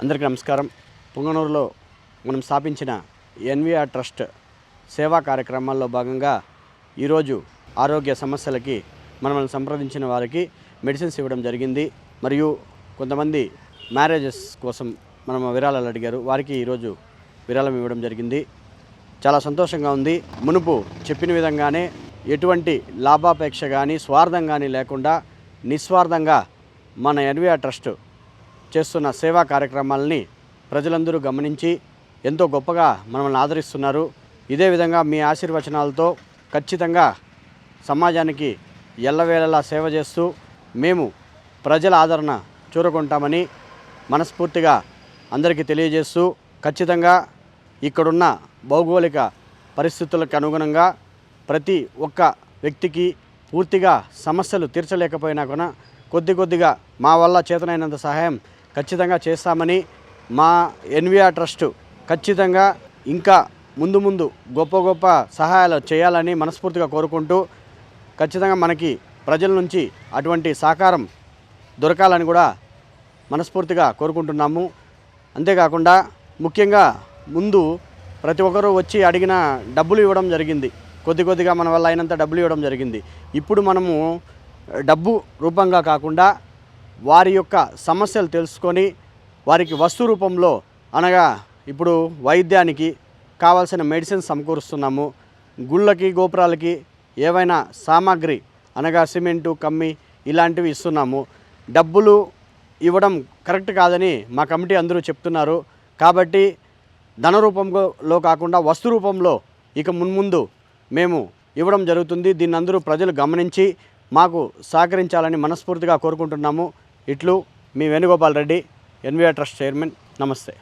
అందరికీ నమస్కారం. పుంగనూరులో మనం స్థాపించిన ఎన్విఆర్ ట్రస్ట్ సేవా కార్యక్రమాల్లో భాగంగా ఈరోజు ఆరోగ్య సమస్యలకి మనల్ని సంప్రదించిన వారికి మెడిసిన్స్ ఇవ్వడం జరిగింది. మరియు కొంతమంది మ్యారేజెస్ కోసం మనం విరాళాలు అడిగారు. వారికి ఈరోజు విరాళం ఇవ్వడం జరిగింది. చాలా సంతోషంగా ఉంది. మునుపు చెప్పిన విధంగానే ఎటువంటి లాభాపేక్ష కానీ స్వార్థం కానీ లేకుండా నిస్వార్థంగా మన ఎన్విఆర్ ట్రస్ట్ చేస్తున్న సేవా కార్యక్రమాలని ప్రజలందరూ గమనించి ఎంతో గొప్పగా మనల్ని ఆదరిస్తున్నారు. ఇదే విధంగా మీ ఆశీర్వచనాలతో ఖచ్చితంగా సమాజానికి ఎల్లవేళలా సేవ చేస్తూ మేము ప్రజల ఆదరణ చూరుకుంటామని మనస్ఫూర్తిగా అందరికీ తెలియజేస్తూ ఖచ్చితంగా ఇక్కడున్న భౌగోళిక పరిస్థితులకు అనుగుణంగా ప్రతి ఒక్క వ్యక్తికి పూర్తిగా సమస్యలు తీర్చలేకపోయినా కూడా కొద్ది కొద్దిగా మా వల్ల చేతనైనంత సహాయం ఖచ్చితంగా చేస్తామని మా ఎన్విఆర్ ట్రస్ట్ ఖచ్చితంగా ఇంకా ముందు ముందు గొప్ప గొప్ప సహాయాలు చేయాలని మనస్ఫూర్తిగా కోరుకుంటూ ఖచ్చితంగా మనకి ప్రజల నుంచి అటువంటి సహకారం దొరకాలని కూడా మనస్ఫూర్తిగా కోరుకుంటున్నాము. అంతేకాకుండా ముఖ్యంగా ముందు ప్రతి ఒక్కరూ వచ్చి అడిగిన డబ్బులు ఇవ్వడం జరిగింది. కొద్ది కొద్దిగా మన వల్ల అయినంత డబ్బులు ఇవ్వడం జరిగింది. ఇప్పుడు మనము డబ్బు రూపంగా కాకుండా వారి యొక్క సమస్యలు తెలుసుకొని వారికి వస్తు రూపంలో అనగా ఇప్పుడు వైద్యానికి కావాల్సిన మెడిసిన్స్ సమకూరుస్తున్నాము. గుళ్ళకి గోపురాలకి ఏవైనా సామాగ్రి అనగా సిమెంటు కమ్మి ఇలాంటివి ఇస్తున్నాము. డబ్బులు ఇవ్వడం కరెక్ట్ కాదని మా కమిటీ అందరూ చెప్తున్నారు. కాబట్టి ధన రూపంలో కాకుండా వస్తు రూపంలో ఇక మున్ముందు మేము ఇవ్వడం జరుగుతుంది. దీన్ని అందరూ ప్రజలు గమనించి మాకు సహకరించాలని మనస్ఫూర్తిగా కోరుకుంటున్నాము. ఇట్లు మీ Venugopal Reddy NVR trust chairman. నమస్తే.